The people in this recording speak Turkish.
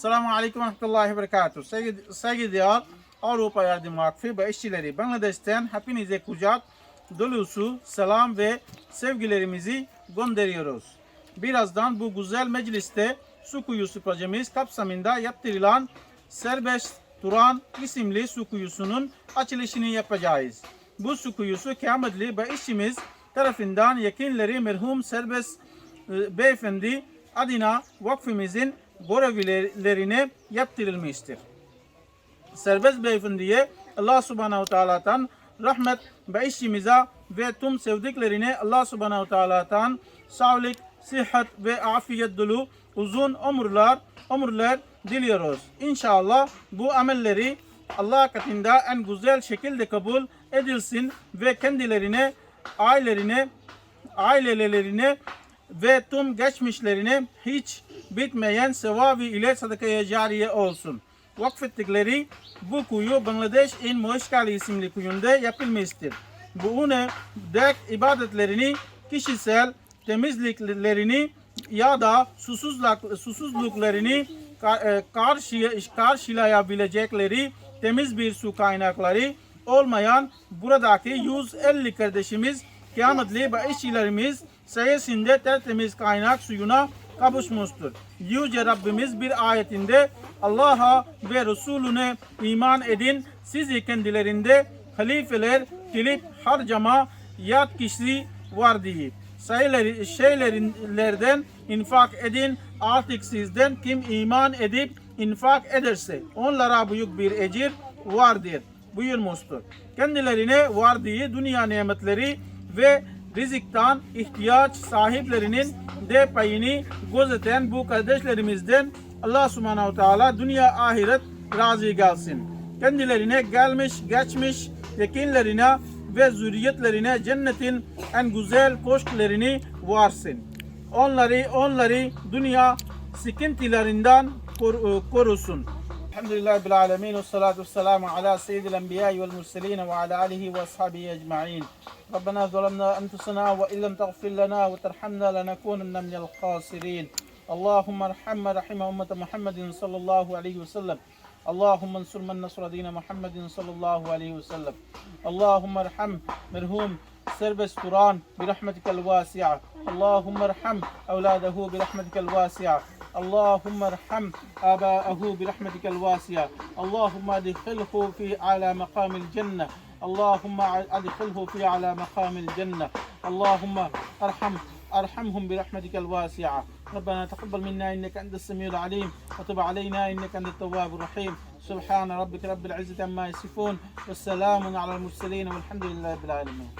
Selamun Aleyküm Rahmetullahi Berekatuhu. Saygı- Saygıdeğer Avrupa Yardım Vakfı ve işçileri Bangladeş'ten hepinize kucak dolusu selam ve sevgilerimizi gönderiyoruz. Birazdan bu güzel mecliste su kuyusu projemiz kapsamında yaptırılan Serbest Turan isimli su kuyusunun açılışını yapacağız. Bu su kuyusu kıyametli ve işçimiz tarafından yakınları merhum Serbest e, Beyefendi adına vakfımızın görevlilerine yaptırılmıştır. Serbest Beyefendi'ye Allah Subhanahu Teala'dan rahmet ve işimize ve tüm sevdiklerine Allah Subhanahu Teala'dan sağlık, sıhhat ve afiyet dolu uzun ömürler, ömürler diliyoruz. İnşallah bu amelleri Allah katında en güzel şekilde kabul edilsin ve kendilerine, ailelerine, ailelerine ve tüm geçmişlerine hiç bitmeyen sevabı ile sadakaya cariye olsun. Vakfettikleri bu kuyu Bangladeş in Moşkali isimli kuyunda yapılmıştır. Bunu dek ibadetlerini, kişisel temizliklerini ya da susuzluk, susuzluklarını e, karşı, karşılayabilecekleri temiz bir su kaynakları olmayan buradaki 150 kardeşimiz kıyametli ve işçilerimiz sayesinde tertemiz kaynak suyuna kavuşmuştur. Yüce Rabbimiz bir ayetinde Allah'a ve Resulüne iman edin. Sizi kendilerinde halifeler kilip harcama yetkisi var diye. Sayıları şeylerden infak edin. Artık sizden kim iman edip infak ederse onlara büyük bir ecir vardır buyurmuştur. Kendilerine vardığı dünya nimetleri ve rizikten ihtiyaç sahiplerinin de payını gözeten bu kardeşlerimizden Allah subhanahu teala dünya ahiret razı gelsin. Kendilerine gelmiş geçmiş yakınlarına ve zürriyetlerine cennetin en güzel koşklarını varsın. Onları onları dünya sıkıntılarından kor- korusun. Ve selamu ala seyyidil enbiya'i vel murselin ve ala alihi ve ashabihi ecma'in. ربنا ظلمنا أنفسنا وإن لم تغفر لنا وترحمنا لنكونن من الخاسرين. اللهم ارحم رحم أمة محمد صلى الله عليه وسلم. اللهم انصر من نصر دين محمد صلى الله عليه وسلم. اللهم ارحم مرهوم سربس قرآن برحمتك الواسعة. اللهم ارحم أولاده برحمتك الواسعة. اللهم ارحم آباءه برحمتك الواسعة. اللهم أدخله في أعلى مقام الجنة. اللهم أدخله في أعلى مقام الجنة. اللهم ارحم ارحمهم برحمتك الواسعة. ربنا تقبل منا إنك أنت السميع العليم. وتب علينا إنك أنت التواب الرحيم. سبحان ربك رب العزة عما يصفون. والسلام على المرسلين والحمد لله رب العالمين.